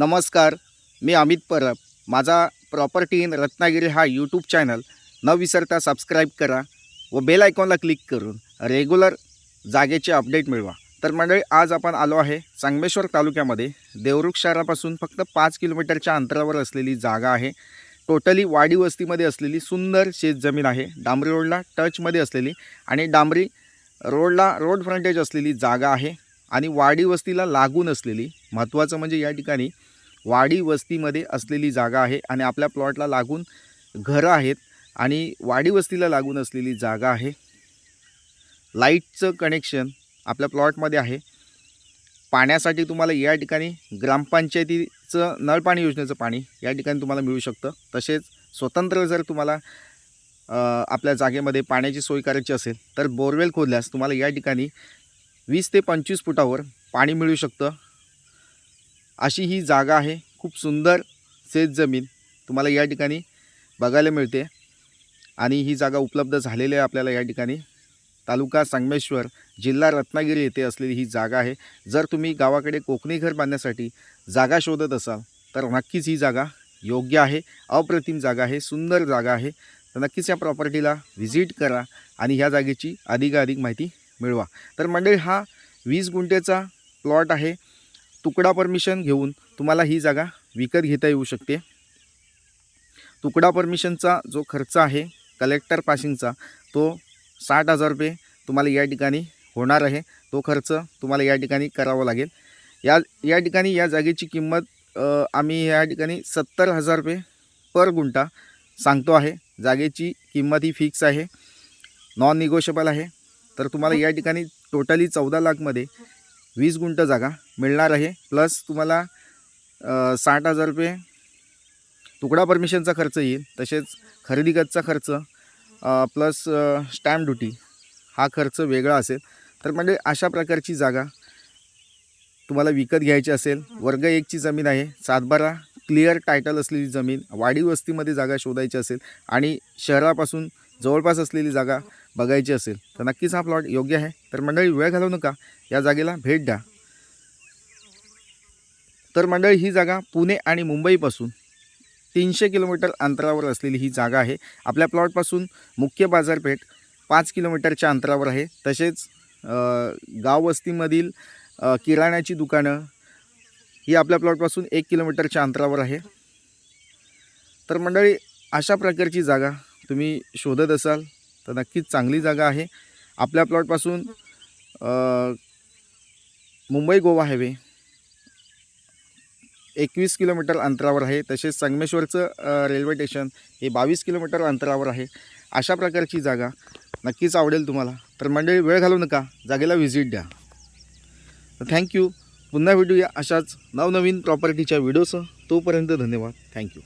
नमस्कार मी अमित परब. माझा property in Ratnagiri हा यूट्यूब चॅनल. न विसरता सबस्क्राईब करा व बेल आयकॉनला क्लिक करून रेग्युलर जागेचे अपडेट मिळवा. तर मंडळी आज आपण आलो आहे संगमेश्वर तालुक्यामध्ये. देवरुख शहरापासून फक्त पाच किलोमीटरच्या अंतरावर असलेली जागा आहे. टोटली वाडी वस्तीमध्ये असलेली सुंदर शेतजमीन आहे. डांबरी रोडला टचमध्ये असलेली आणि डांबरी रोडला रोड फ्रंटेज असलेली जागा आहे. आणि वाडी वस्तीला लागून असलेली महत्त्वाचं म्हणजे या ठिकाणी वाडी वस्तीमध्ये असलेली जागा आहे आणि आपल्या प्लॉटला लागून घरं आहेत आणि वाडी वस्तीला लागून असलेली जागा आहे. लाईटचं कनेक्शन आपल्या प्लॉटमध्ये आहे. पाण्यासाठी तुम्हाला या ठिकाणी ग्रामपंचायतीचं नळपाणी योजनेचं पाणी या ठिकाणी तुम्हाला मिळू शकतं. तसेच स्वतंत्र जर तुम्हाला आपल्या जागेमध्ये पाण्याची सोय करायची असेल तर बोरवेल खोदल्यास तुम्हाला या ठिकाणी वीस ते पंचवीस फुटावर पाणी मिळू शकतं. अशी ही जागा आहे. खूप सुंदर शेत जमीन तुम्हाला या ठिकाणी बघायला मिळते. आणि ही जागा उपलब्ध झालेली आहे आपल्याला या ठिकाणी. तालुका संगमेश्वर जिल्हा रत्नागिरी येथे असलेली ही जागा आहे. जर तुम्ही गावाकडे कोकणी घर बांधण्यासाठी जागा शोधत असाल तर नक्कीच ही जागा योग्य आहे. अप्रतिम जागा आहे. सुंदर जागा आहे. तर नक्कीच या प्रॉपर्टीला व्हिजिट करा आणि ह्या जागेची अधिकाधिक माहिती मिळवा. तर मंडळी हा वीस गुंठेचा प्लॉट आहे. तुकडा परमिशन घेऊन तुम्हाला ही जागा विकत घेता येऊ शकते. तुकडा परमिशनचा जो खर्च आहे कलेक्टर पासिंगचा तो साठ हजार रुपये तुम्हाला या ठिकाणी होणार आहे. तो खर्च तुम्हाला या ठिकाणी करावा लागेल. या या ठिकाणी या जागेची किंमत आम्ही या ठिकाणी सत्तर हजार रुपये पर गुंठा सांगतो आहे. जागेची किंमत ही फिक्स आहे. नॉन निगोशिएबल आहे. तर तुम्हाला या ठिकाणी टोटली चौदा लाखमध्ये वीस गुंठ जागा मिळणार आहे. प्लस तुम्हाला साठ हजार रुपये तुकडा परमिशनचा खर्च येईल तसेच खरेदी खतचा खर्च प्लस स्टॅम्प ड्युटी हा खर्च वेगळा असेल. तर म्हणजे अशा प्रकारची जागा तुम्हाला विकत घ्यायची असेल. वर्ग एकची जमीन आहे सातबारा क्लिअर टायटल असलेली जमीन वाढीव वस्तीमध्ये जागा शोधायची असेल आणि शहरापासून जवळपास असलेली जागा बघायची असेल तर नक्कीच हा प्लॉट योग्य आहे. तर मंडळी वेळ घालवू नका. या जागेला भेट द्या. तर मंडळी ही जागा पुणे आणि मुंबईपासून तीनशे किलोमीटर अंतरावर असलेली ही जागा आहे. आपल्या प्लॉटपासून मुख्य बाजारपेठ पाच किलोमीटरच्या अंतरावर आहे. तसेच गाववस्तीमधील गाव वस्तीमधील किराण्याची दुकानं ही आपल्या प्लॉटपासून एक किलोमीटरच्या अंतरावर आहे. तर मंडळी अशा प्रकारची जागा तुम्ही शोधत असाल तर नक्कीच चांगली जागा आहे. आपल्या प्लॉटपासून मुंबई गोवा हायवे एकवीस किलोमीटर अंतरावर आहे. तसेच संगमेश्वरचं रेल्वे स्टेशन हे बावीस किलोमीटर अंतरावर आहे. अशा प्रकारची जागा नक्कीच आवडेल तुम्हाला. तर मंडळी वेळ घालवू नका. जागेला व्हिजिट द्या. तर थँक्यू. पुन्हा भेटूया अशाच नवनवीन प्रॉपर्टीच्या व्हिडिओसह. तोपर्यंत धन्यवाद. थँक्यू.